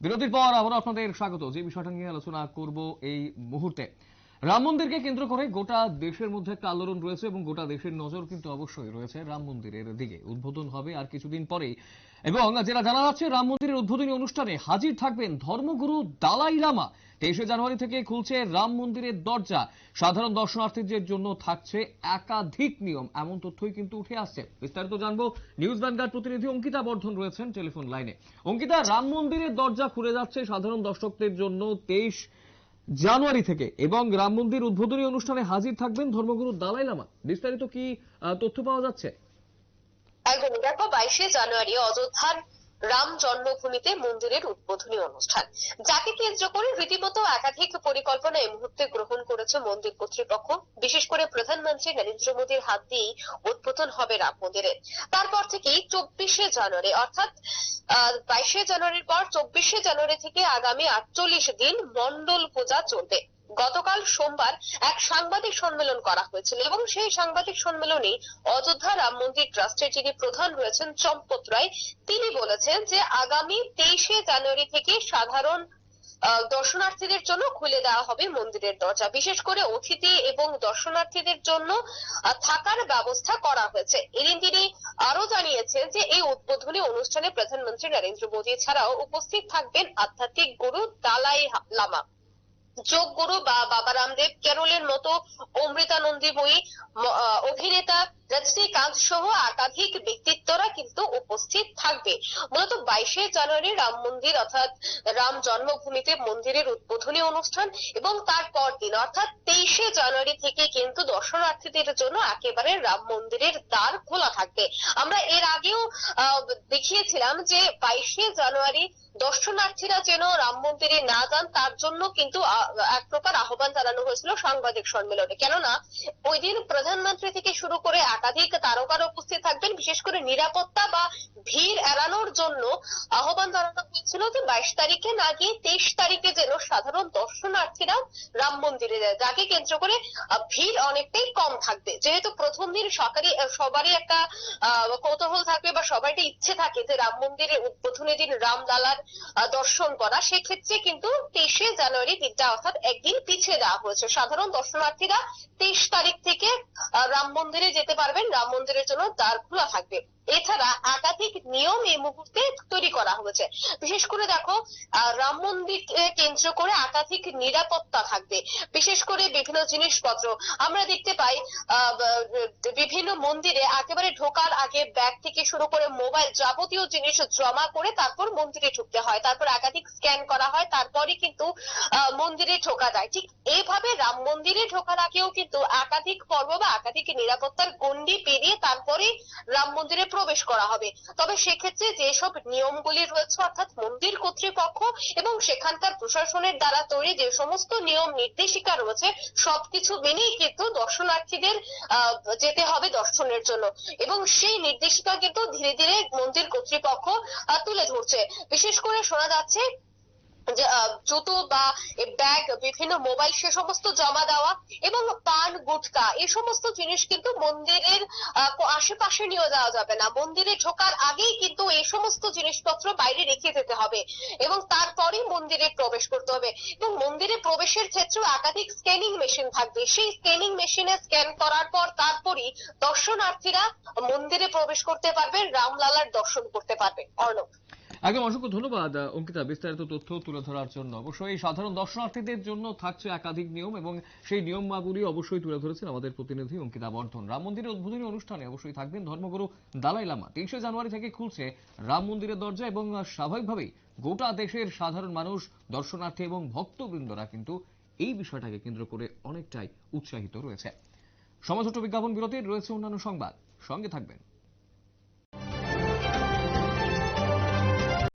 বিরতির পর আবারও আপনাদের স্বাগত। যে বিষয়টা নিয়ে আলোচনা করব এই মুহূর্তে। রাম মন্দিরকে কেন্দ্র করে গোটা দেশের মধ্যে একটা আলোড়ন রয়েছে এবং গোটা দেশের নজর কিন্তু অবশ্যই রয়েছে রাম মন্দিরের দিকে। উদ্বোধন হবে আর কিছুদিন পরেই এবং যেটা জানা যাচ্ছে, রাম মন্দিরের উদ্বোধনী অনুষ্ঠানে হাজির থাকবেন ধর্মগুরু দালাই লামা। তেইশে জানুয়ারি থেকে খুলছে রাম মন্দিরের দরজা। সাধারণ দর্শনার্থীদের জন্য থাকছে একাধিক নিয়ম, এমন তথ্যই কিন্তু উঠে আসছে। বিস্তারিত জানব, নিউজ ভ্যানগার্ড প্রতিনিধি অঙ্কিতা বর্ধন রয়েছেন টেলিফোন লাইনে। অঙ্কিতা, রাম মন্দিরের দরজা খুলে যাচ্ছে সাধারণ দর্শকদের জন্য তেইশ জানুয়ারি থেকে, এবং রাম মন্দির উদ্বোধনী অনুষ্ঠানে হাজির থাকবেন ধর্মগুরু দালাই লামা। বিস্তারিত কি তথ্য পাওয়া যাচ্ছে? একদম দেখো, বাইশে জানুয়ারি অযোধ্যার রাম জন্মভূমিতে মন্দিরের উদ্বোধনী অনুষ্ঠান। যাকে কেন্দ্র করে রীতিমতো একাধিক পরিকল্পনা এই মুহূর্তে গ্রহণ করেছে মন্দির কর্তৃপক্ষ। বিশেষ করে প্রধানমন্ত্রী নরেন্দ্র মোদীর হাত দিয়েই উদ্বোধন হবে রাম মন্দিরের তারপর থেকেই চব্বিশে জানুয়ারি, অর্থাৎ বাইশে জানুয়ারির পর চব্বিশে জানুয়ারি থেকে আগামী আটচল্লিশ দিন মন্ডল পূজা চলবে। গতকাল সোমবার এক সাংবাদিক সম্মেলন করা হয়েছিল এবং সেই সাংবাদিক সম্মেলনে অযোধ্যা রাম মন্দির ট্রাস্টের যিনি প্রধান রয়েছেন চম্পত রায়, তিনি বলেছেন যে আগামী তেইশে জানুয়ারি থেকে সাধারণ দর্শনার্থীদের জন্য খুলে দেওয়া হবে মন্দিরের দরজা। বিশেষ করে অতিথি এবং দর্শনার্থীদের জন্য থাকার ব্যবস্থা করা হয়েছে। এদিন তিনি আরও জানিয়েছেন যে এই উদ্বোধনী অনুষ্ঠানে প্রধানমন্ত্রী নরেন্দ্র মোদী ছাড়াও উপস্থিত থাকবেন আধ্যাত্মিক গুরু দালাই লামা। যোগ গুরু বা বাবা রামদেব কেরলের মতো অমৃতানন্দীময়ী অভিনেতা রজনীকান্ত সহ একাধিক ব্যক্তিত্বরা কিন্তু উপস্থিত থাকবে। মূলত বাইশে জানুয়ারি রাম মন্দির অর্থাৎ রাম জন্মভূমিতে মন্দিরের উদ্বোধনী অনুষ্ঠান এবং তারপর দিন, অর্থাৎ তেইশে জানুয়ারি থেকে কিন্তু দর্শনার্থীদের জন্য একেবারে রাম মন্দিরের দ্বার খোলা থাকবে। আমরা এর আগেও দেখিয়েছিলাম যে বাইশে জানুয়ারি দর্শনার্থীরা যেন রাম মন্দিরে না যান, তার জন্য কিন্তু এক প্রকার আহ্বান জানানো হয়েছিল সাংবাদিক সম্মেলনে। কেননা, ওই দিন প্রধানমন্ত্রী থেকে শুরু করে একাধিক তারকার উপস্থিত থাকবেন, বিশেষ করে নিরাপত্তা বা ভিড় এড়ানোর জন্য আহ্বান জানানো হয়েছিল যে বাইশ তারিখে না গিয়ে তেইশ তারিখে যেন সাধারণ দর্শনার্থীরা রাম মন্দিরে যায়। যাকে কেন্দ্র করে ভিড় অনেকটাই কম থাকবে। যেহেতু প্রথম দিন সকারই সবারই একটা কৌতূহল থাকবে বা সবার একটা ইচ্ছে থাকে যে রাম মন্দিরের উদ্বোধনী দিন রামলালার দর্শন করা। সেক্ষেত্রে কিন্তু তেইশে জানুয়ারি দিনটা অর্থাৎ একদিন পিছিয়ে দেওয়া হয়েছে। সাধারণ দর্শনার্থীরা তেইশ তারিখ থেকে রাম মন্দিরে যেতে পারবেন। রাম মন্দিরের জন্য দ্বার খোলা থাকবে। এছাড়া একাধিক নিয়ম এই মুহূর্তে তৈরি করা হয়েছে। বিশেষ করে দেখো রাম মন্দিরকে কেন্দ্র করে একাধিক নিরাপত্তা থাকবে। বিশেষ করে বিভিন্ন জিনিসপত্র। আমরা দেখতে পাই বিভিন্ন মন্দিরে একেবারে ঢোকার আগে ব্যাগ থেকে শুরু করে মোবাইল যাবতীয় জিনিস জমা করে তারপর মন্দিরে ঢুকতে হয়। তারপর একাধিক স্ক্যান করা হয় তারপরে কিন্তু মন্দিরে ঢোকা যায়। ঠিক এইভাবে রাম মন্দিরে ঢোকার আগেও কিন্তু একাধিক পর্ব বা একাধিক নিরাপত্তার গণ্ডি পেরিয়ে তারপরে রাম মন্দিরে প্রবেশ করা হবে। তবে সেক্ষেত্রে যেসব নিয়মগুলি রয়েছে, অর্থাৎ মন্দির কর্তৃপক্ষ এবং সেখানকার প্রশাসনের দ্বারা তৈরি যে সমস্ত নিয়ম, নির্দেশিকা রয়েছে, সবকিছু মেনেই কিন্তু দর্শনার্থীদের যেতে হবে দর্শনের জন্য। এবং সেই নির্দেশিকা কিন্তু ধীরে ধীরে মন্দির কর্তৃপক্ষ তুলে ধরছে। বিশেষ করে শোনা যাচ্ছে জুতো বা ব্যাগ, বিভিন্ন মোবাইল, সে সমস্ত জমা দেওয়া এবং পান, গুটকা এই সমস্ত জিনিস কিন্তু মন্দিরের আশেপাশে নিয়ে যাওয়া যাবে না। মন্দিরে ঢোকার আগেই কিন্তু এই সমস্ত জিনিসপত্র বাইরে রেখে যেতে হবে এবং তারপরেই মন্দিরে প্রবেশ করতে হবে। এবং মন্দিরে প্রবেশের ক্ষেত্রেও একাধিক স্ক্যানিং মেশিন থাকবে। সেই স্ক্যানিং মেশিনে স্ক্যান করার পর তারপরই দর্শনার্থীরা মন্দিরে প্রবেশ করতে পারবেন রামলালার দর্শন করতে পারবেন অর্ণব। একদম অসংখ্য ধন্যবাদ অঙ্কিতা। বিস্তারিত তথ্য তুলে ধরার জন্য। অবশ্যই সাধারণ দর্শনার্থীদের জন্য থাকছে একাধিক নিয়ম এবং সেই নিয়মাবলী অবশ্যই তুলে ধরেছেন আমাদের প্রতিনিধি অঙ্কিতা বর্ধন। রাম মন্দিরের উদ্বোধনী অনুষ্ঠানে অবশ্যই থাকবেন ধর্মগুরু দালাই লামা। তেইশে জানুয়ারি থেকে খুলছে রাম মন্দিরের দরজা এবং স্বাভাবিকভাবেই গোটা দেশের সাধারণ মানুষ, দর্শনার্থী এবং ভক্তবৃন্দরা কিন্তু এই বিষয়টাকে কেন্দ্র করে অনেকটাই উৎসাহিত রয়েছে। সময় ছোট বিজ্ঞাপন বিরতির রয়েছে অন্যান্য সংবাদ। সঙ্গে থাকবেন।